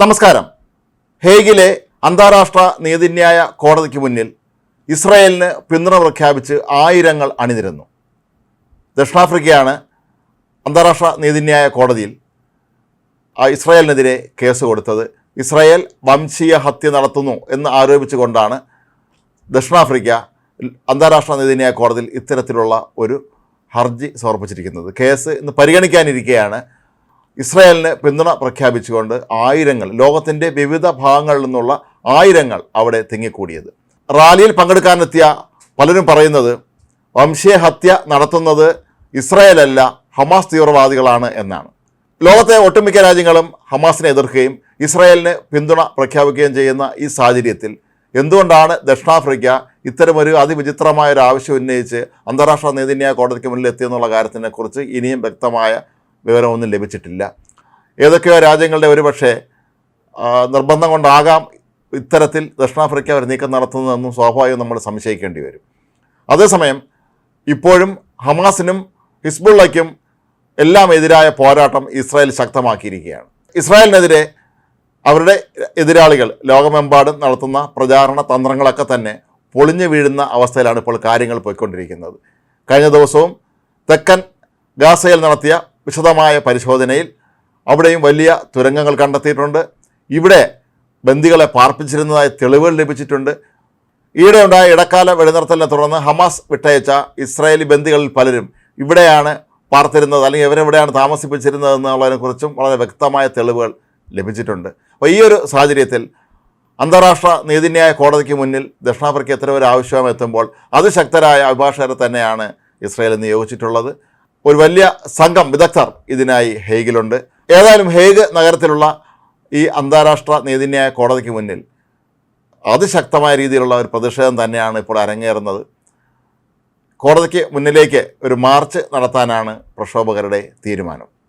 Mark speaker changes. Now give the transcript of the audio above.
Speaker 1: നമസ്കാരം. ഹേഗിലെ അന്താരാഷ്ട്ര നീതിന്യായ കോടതിക്ക് മുന്നിൽ ഇസ്രായേലിന് പിന്തുണ പ്രഖ്യാപിച്ച് ആയിരങ്ങൾ അണിനിരന്നു. ദക്ഷിണാഫ്രിക്കയാണ് അന്താരാഷ്ട്ര നീതിന്യായ കോടതിയിൽ ഇസ്രായേലിനെതിരെ കേസ് കൊടുത്തത്. ഇസ്രായേൽ വംശീയ ഹത്യ നടത്തുന്നു എന്ന് ആരോപിച്ചുകൊണ്ടാണ് ദക്ഷിണാഫ്രിക്ക അന്താരാഷ്ട്ര നീതിന്യായ കോടതിയിൽ ഇത്തരത്തിലുള്ള ഒരു ഹർജി സമർപ്പിച്ചിരിക്കുന്നത്. കേസ് ഇന്ന് പരിഗണിക്കാനിരിക്കെയാണ് ഇസ്രായേലിന് പിന്തുണ പ്രഖ്യാപിച്ചുകൊണ്ട് ആയിരങ്ങൾ ലോകത്തിന്റെ വിവിധ ഭാഗങ്ങളിൽ നിന്നുള്ള ആയിരങ്ങൾ അവിടെ തിങ്ങിക്കൂടിയത്. റാലിയിൽ പങ്കെടുക്കാനെത്തിയ പലരും പറയുന്നത് വംശീയഹത്യ നടത്തുന്നത് ഇസ്രായേലല്ല ഹമാസ് തീവ്രവാദികളാണ് എന്നാണ്. ലോകത്തെ ഒട്ടുമിക്ക രാജ്യങ്ങളും ഹമാസിനെ എതിർക്കുകയും ഇസ്രായേലിന് പിന്തുണ പ്രഖ്യാപിക്കുകയും ചെയ്യുന്ന ഈ സാഹചര്യത്തിൽ എന്തുകൊണ്ടാണ് ദക്ഷിണാഫ്രിക്ക ഇത്തരമൊരു അതിവിചിത്രമായ ഒരു ആവശ്യം ഉന്നയിച്ച് അന്താരാഷ്ട്ര നീതിന്യായ കോടതിക്ക് മുന്നിൽ എത്തിയെന്നുള്ള കാര്യത്തിനെക്കുറിച്ച് ഇനിയും വ്യക്തമായ വിവരമൊന്നും ലഭിച്ചിട്ടില്ല. ഏതൊക്കെയോ രാജ്യങ്ങളുടെ ഒരുപക്ഷെ നിർബന്ധം കൊണ്ടാകാം ഇത്തരത്തിൽ ദക്ഷിണാഫ്രിക്ക ഒരു നീക്കം നടത്തുന്നതെന്നും സ്വാഭാവികം നമ്മൾ സംശയിക്കേണ്ടി വരും. അതേസമയം ഇപ്പോഴും ഹമാസിനും ഹിസ്ബുള്ളയ്ക്കും എല്ലാം എതിരായ പോരാട്ടം ഇസ്രായേൽ ശക്തമാക്കിയിരിക്കുകയാണ്. ഇസ്രായേലിനെതിരെ അവരുടെ എതിരാളികൾ ലോകമെമ്പാടും നടത്തുന്ന പ്രചാരണ തന്ത്രങ്ങളൊക്കെ തന്നെ പൊളിഞ്ഞു വീഴുന്ന അവസ്ഥയിലാണ് ഇപ്പോൾ കാര്യങ്ങൾ പോയിക്കൊണ്ടിരിക്കുന്നത്. കഴിഞ്ഞ ദിവസവും തെക്കൻ ഗാസയിൽ നടത്തിയ വിശദമായ പരിശോധനയിൽ അവിടെയും വലിയ തുരങ്കങ്ങൾ കണ്ടെത്തിയിട്ടുണ്ട്. ഇവിടെ ബന്ദികളെ പാർപ്പിച്ചിരുന്നതായ തെളിവുകൾ ലഭിച്ചിട്ടുണ്ട്. ഈയിടെ ഉണ്ടായ ഇടക്കാല വെടിനിർത്തലിനെ തുടർന്ന് ഹമാസ് വിട്ടയച്ച ഇസ്രായേലി ബന്ദികളിൽ പലരും ഇവിടെയാണ് പാർത്തിരുന്നത് അല്ലെങ്കിൽ ഇവരെവിടെയാണ് താമസിപ്പിച്ചിരുന്നത് എന്നുള്ളതിനെക്കുറിച്ചും വളരെ വ്യക്തമായ തെളിവുകൾ ലഭിച്ചിട്ടുണ്ട്. അപ്പോൾ ഈ ഒരു സാഹചര്യത്തിൽ അന്താരാഷ്ട്ര നീതിന്യായ കോടതിക്ക് മുന്നിൽ ദക്ഷിണാഫ്രിക്ക എത്ര ഒരു ആവശ്യം എത്തുമ്പോൾ അതിശക്തരായ അഭിഭാഷകരെ തന്നെയാണ് ഇസ്രായേൽ നിയോഗിച്ചിട്ടുള്ളത്. ഒരു വലിയ സംഘം വിദഗ്ധർ ഇതിനായി ഹേഗിലുണ്ട്. ഏതായാലും ഹേഗ് നഗരത്തിലുള്ള ഈ അന്താരാഷ്ട്ര നീതിന്യായ കോടതിക്ക് മുന്നിൽ അതിശക്തമായ രീതിയിലുള്ള ഒരു പ്രതിഷേധം തന്നെയാണ് ഇപ്പോൾ അരങ്ങേറുന്നത്. കോടതിക്ക് മുന്നിലേക്ക് ഒരു മാർച്ച് നടത്താനാണ് പ്രക്ഷോഭകരുടെ തീരുമാനം.